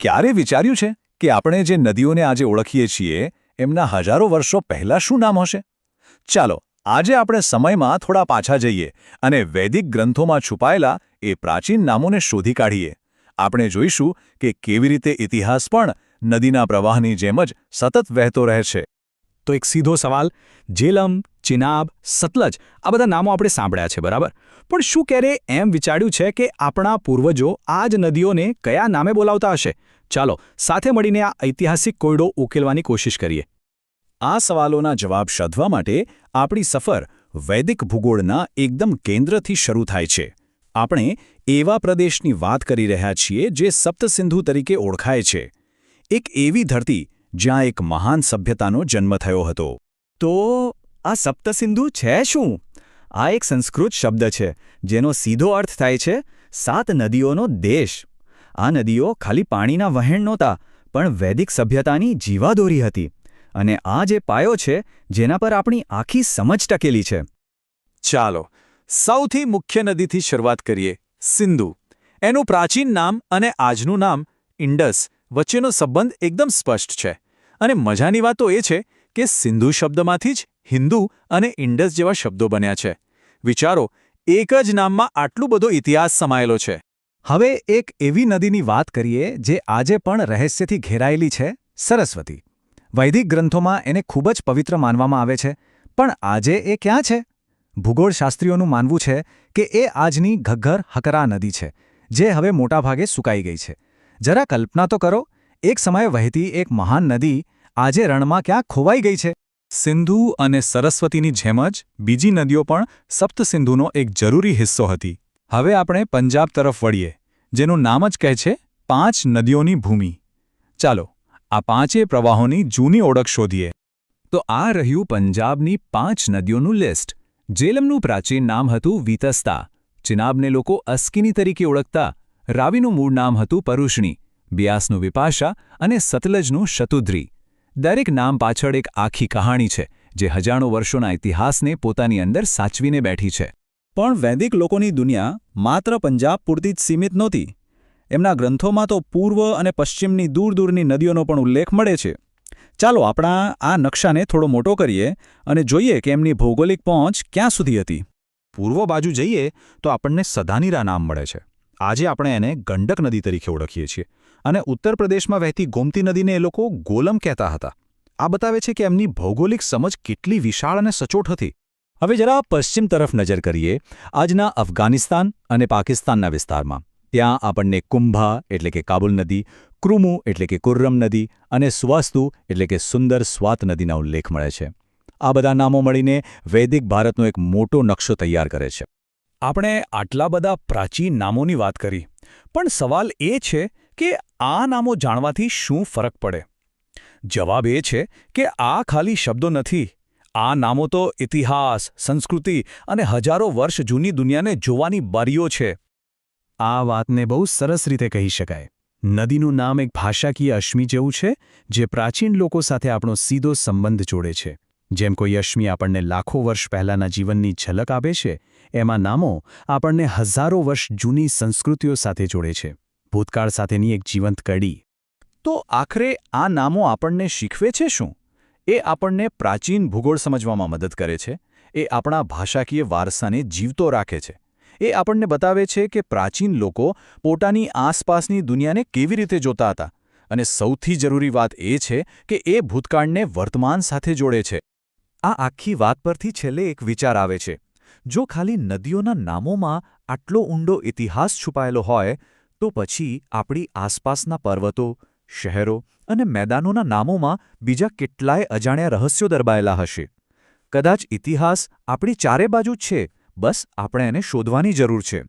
ક્યારે વિચાર્યું છે કે આપણે જે નદીઓને આજે ઓળખીએ છીએ, એમના હજારો વર્ષો પહેલાં શું નામ હશે? ચાલો, આજે આપણે સમયમાં થોડા પાછા જઈએ અને વૈદિક ગ્રંથોમાં છુપાયેલા એ પ્રાચીન નામોને શોધી કાઢીએ. આપણે જોઈશું કે કેવી રીતે ઇતિહાસ પણ નદીના પ્રવાહની જેમ જ સતત વહેતો રહે છે. તો એક સીધો સવાલ, જેલમ ચિનાબ, સતલજ, આ બધા નામો આપણે સાંભળ્યા છે, બરાબર? પણ શું ક્યારે એમ વિચાર્યું છે કે આપણા પૂર્વજો આ જ નદીઓને કયા નામે બોલાવતા હશે? ચાલો, સાથે મળીને આ ઐતિહાસિક કોયડો ઉકેલવાની કોશિશ કરીએ. આ સવાલોના જવાબ શોધવા માટે આપણી સફર વૈદિક ભૂગોળના એકદમ કેન્દ્રથી શરૂ થાય છે. આપણે એવા પ્રદેશની વાત કરી રહ્યા છીએ જે સપ્તસિંધુ તરીકે ઓળખાય છે. એક એવી ધરતી જ્યાં એક મહાન સભ્યતાનો જન્મ થયો હતો. તો આ સપ્તસિંધુ છે શું? આ એક સંસ્કૃત શબ્દ છે, જેનો સીધો અર્થ થાય છે, સાત નદીઓનો દેશ. આ નદીઓ ખાલી પાણીના વહેણ નહોતા, પણ વૈદિક સભ્યતાની જીવાદોરી હતી. અને આ જે પાયો છે, જેના પર આપણી આખી સમજ ટકેલી છે. ચાલો, સૌથી મુખ્ય નદીથી શરૂઆત કરીએ, સિંધુ. એનું પ્રાચીન નામ અને આજનું નામ ઇન્ડસ વચ્ચેનો સંબંધ એકદમ સ્પષ્ટ છે. અને મજાની વાત એ છે કે સિંધુ શબ્દમાંથી જ હિન્દુ અને ઇન્ડસ જેવા શબ્દો બન્યા છે. વિચારો, એક જ નામમાં આટલું બધો ઇતિહાસ સમાયેલો છે. હવે એક એવી નદીની વાત કરીએ જે આજે પણ રહસ્યથી ઘેરાયેલી છે, સરસ્વતી. વૈદિક ગ્રંથોમાં એને ખૂબ જ પવિત્ર માનવામાં આવે છે, પણ આજે એ ક્યાં છે? ભૂગોળશાસ્ત્રીઓનું માનવું છે કે એ આજની ઘગ્ઘર હકરા નદી છે, જે હવે મોટાભાગે સુકાઈ ગઈ છે. જરા કલ્પના તો કરો, એક સમયે વહેતી એક મહાન નદી આજે રણમાં ક્યાં ખોવાઈ ગઈ છે? સિંધુ અને સરસ્વતીની જેમ જ બીજી નદીઓ પણ સપ્તસિંધુનો એક જરૂરી હિસ્સો હતી. હવે આપણે પંજાબ તરફ વળીએ, જેનું નામ જ કહે છે પાંચ નદીઓની ભૂમિ. ચાલો, આ પાંચે પ્રવાહોની જૂની ઓળખ શોધીએ. તો આ રહ્યું પંજાબની પાંચ નદીઓનું લિસ્ટ. જેલમનું પ્રાચીન નામ હતું વીતસ્તા, ચિનાબને લોકો અસ્કિની તરીકે ઓળખતા. રાવીનું મૂળ નામ હતું પરુષણી, બિયાસનું વિપાશા અને સતલજનું શતુદ્રી. દરેક નામ પાછળ એક આખી કહાણી છે, જે હજારો વર્ષોના ઇતિહાસને પોતાની અંદર સાચવીને બેઠી છે. પણ વૈદિક લોકોની દુનિયા માત્ર પંજાબ પૂરતી જ સીમિત નહોતી. એમના ગ્રંથોમાં તો પૂર્વ અને પશ્ચિમની દૂર દૂરની નદીઓનો પણ ઉલ્લેખ મળે છે. ચાલો આપણા આ નકશાને થોડો મોટો કરીએ અને જોઈએ કે એમની ભૌગોલિક પહોંચ ક્યાં સુધી હતી. પૂર્વ બાજુ જઈએ તો આપણને સદાનીરા નામ મળે છે. આજે આપણે એને ગંડક નદી તરીકે ઓળખીએ છીએ. અને ઉત્તર પ્રદેશમાં વહેતી ગોમતી નદીને એ લોકો ગોલમ કહેતા હતા. આ બતાવે છે કે એમની ભૌગોલિક સમજ કેટલી વિશાળ અને સચોટ હતી. હવે જરા પશ્ચિમ તરફ નજર કરીએ આજના અફઘાનિસ્તાન અને પાકિસ્તાનના વિસ્તારમાં. ત્યાં આપણને કુંભા એટલે કે કાબુલ નદી, ક્રુમુ એટલે કે કુર્રમ નદી અને સ્વાસ્તુ એટલે કે સુંદર સ્વાત નદીના ઉલ્લેખ મળે છે. આ બધા નામો મળીને વૈદિક ભારતનો એક મોટો નકશો તૈયાર કરે છે. આપણે આટલા બધા પ્રાચીન નામોની વાત કરી, પણ સવાલ એ છે કે આ નામો જાણવાથી શું ફરક પડે? જવાબ એ છે કે આ ખાલી શબ્દો નથી. આ નામો તો ઇતિહાસ, સંસ્કૃતિ અને હજારો વર્ષ જૂની દુનિયાને જોવાની બારીઓ છે. આ વાતને બહુ સરસ રીતે કહી શકાય. નદીનું નામ એક ભાષાકીય અશ્મિ જેવું છે, જે પ્રાચીન લોકો સાથે આપણો સીધો સંબંધ જોડે છે. જેમ કોઈ અશ્મિ આપણને લાખો વર્ષ પહેલાંના જીવનની ઝલક આપે છે, એમાં નામો આપણને હજારો વર્ષ જૂની સંસ્કૃતિઓ સાથે જોડે છે. ભૂતકાળ સાથેની એક જીવંત કડી. તો આખરે આ નામો આપણને શીખવે છે શું? એ આપણને પ્રાચીન ભૂગોળ સમજવામાં મદદ કરે છે. એ આપણા ભાષાકીય વારસાને જીવતો રાખે છે. એ આપણને બતાવે છે કે પ્રાચીન લોકો પોતાની આસપાસની દુનિયાને કેવી રીતે જોતા હતા. અને સૌથી જરૂરી વાત એ છે કે એ ભૂતકાળને વર્તમાન સાથે જોડે છે. આ આખી વાત પરથી છેલ્લે એક વિચાર આવે છે. જો ખાલી નદીઓના નામોમાં આટલો ઊંડો ઇતિહાસ છુપાયેલો હોય તો પછી આપણી આસપાસના પર્વતો, શહેરો અને મેદાનોના નામોમાં બીજા કેટલાય અજાણ્યા રહસ્યો દરબાયેલા હશે. કદાચ ઇતિહાસ આપણી ચારે બાજુ છે, બસ આપણે એને શોધવાની જરૂર છે.